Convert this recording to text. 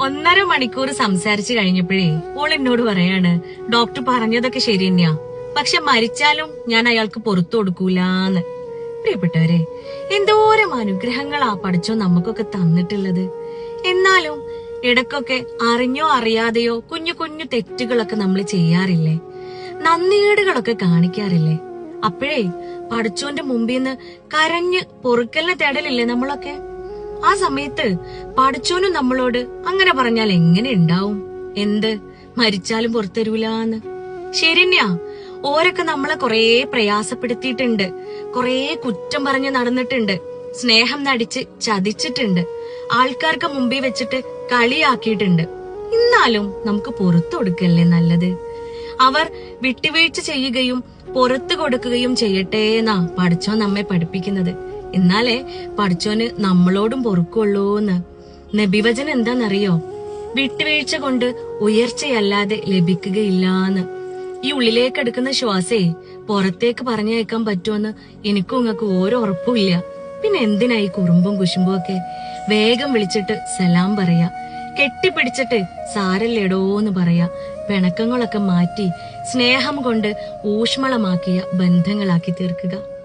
ഒന്നര മണിക്കൂർ സംസാരിച്ചു കഴിഞ്ഞപ്പോഴേ ഓൾ എന്നോട് പറയാണ് ഡോക്ടർ പറഞ്ഞതൊക്കെ ശരി തന്നെയാ. പക്ഷെ മരിച്ചാലും ഞാൻ അയാൾക്ക് പുറത്തു കൊടുക്കൂലാന്ന്. പ്രിയപ്പെട്ടവരെ എന്തോരം അനുഗ്രഹങ്ങളാ പഠിച്ചോ നമുക്കൊക്കെ തന്നിട്ടുള്ളത്. എന്നാലും ഇടക്കൊക്കെ അറിഞ്ഞോ അറിയാതെയോ കുഞ്ഞു കുഞ്ഞു തെറ്റുകളൊക്കെ നമ്മൾ ചെയ്യാറില്ലേ? നന്ദികേടുകളൊക്കെ കാണിക്കാറില്ലേ? അപ്പോഴേ പഠിച്ചോന്റെ മുമ്പിൽ നിന്ന് കരഞ്ഞ് പൊറുക്കലിനെ തേടലില്ലേ നമ്മളൊക്കെ? ആ സമയത്ത് പഠിച്ചോനും നമ്മളോട് അങ്ങനെ പറഞ്ഞാൽ എങ്ങനെ ഉണ്ടാവും? എന്ത്? മരിച്ചാലും പുറത്തരൂലാന്ന്. ശരിന്യ ഓരൊക്കെ നമ്മളെ കൊറേ പ്രയാസപ്പെടുത്തിയിട്ടുണ്ട്. കൊറേ കുറ്റം പറഞ്ഞ് നടന്നിട്ടുണ്ട്. സ്നേഹം നടിച്ച് ചതിച്ചിട്ടുണ്ട്. ആൾക്കാർക്ക് മുമ്പിൽ വെച്ചിട്ട് കളിയാക്കിയിട്ടുണ്ട്. എന്നാലും നമുക്ക് പുറത്തു കൊടുക്കല്ലേ നല്ലത്? അവർ വിട്ടുവീഴ്ച ചെയ്യുകയും പുറത്തു കൊടുക്കുകയും ചെയ്യട്ടെ എന്നാ പഠിച്ചോ നമ്മെ പഠിപ്പിക്കുന്നത്. എന്നാലേ പഠിച്ചോന് നമ്മളോടും പൊറുക്കുള്ളൂന്ന്. നബിവചനം എന്താണെന്നറിയോ വിട്ടുവീഴ്ച കൊണ്ട് ഉയർച്ചയല്ലാതെ ലഭിക്കുകയില്ലാന്ന്. ഈ ഉള്ളിലേക്ക് എടുക്കുന്ന ശ്വാസേ പുറത്തേക്ക് പറഞ്ഞയക്കാൻ പറ്റുമെന്ന് എനിക്കും നിങ്ങൾക്ക് ഓരോ ഉറപ്പുമില്ല പിന്നെ എന്തിനായി കുറുമ്പും കുശുമ്പും ഒക്കെ? വേഗം വിളിച്ചിട്ട് സലാം പറയാ. കെട്ടിപ്പിടിച്ചിട്ട് സാരല്ലേടോന്ന് പറയാ. പിണക്കങ്ങളൊക്കെ മാറ്റി സ്നേഹം കൊണ്ട് ഊഷ്മളമാക്കിയ ബന്ധങ്ങളാക്കി തീർക്കുക.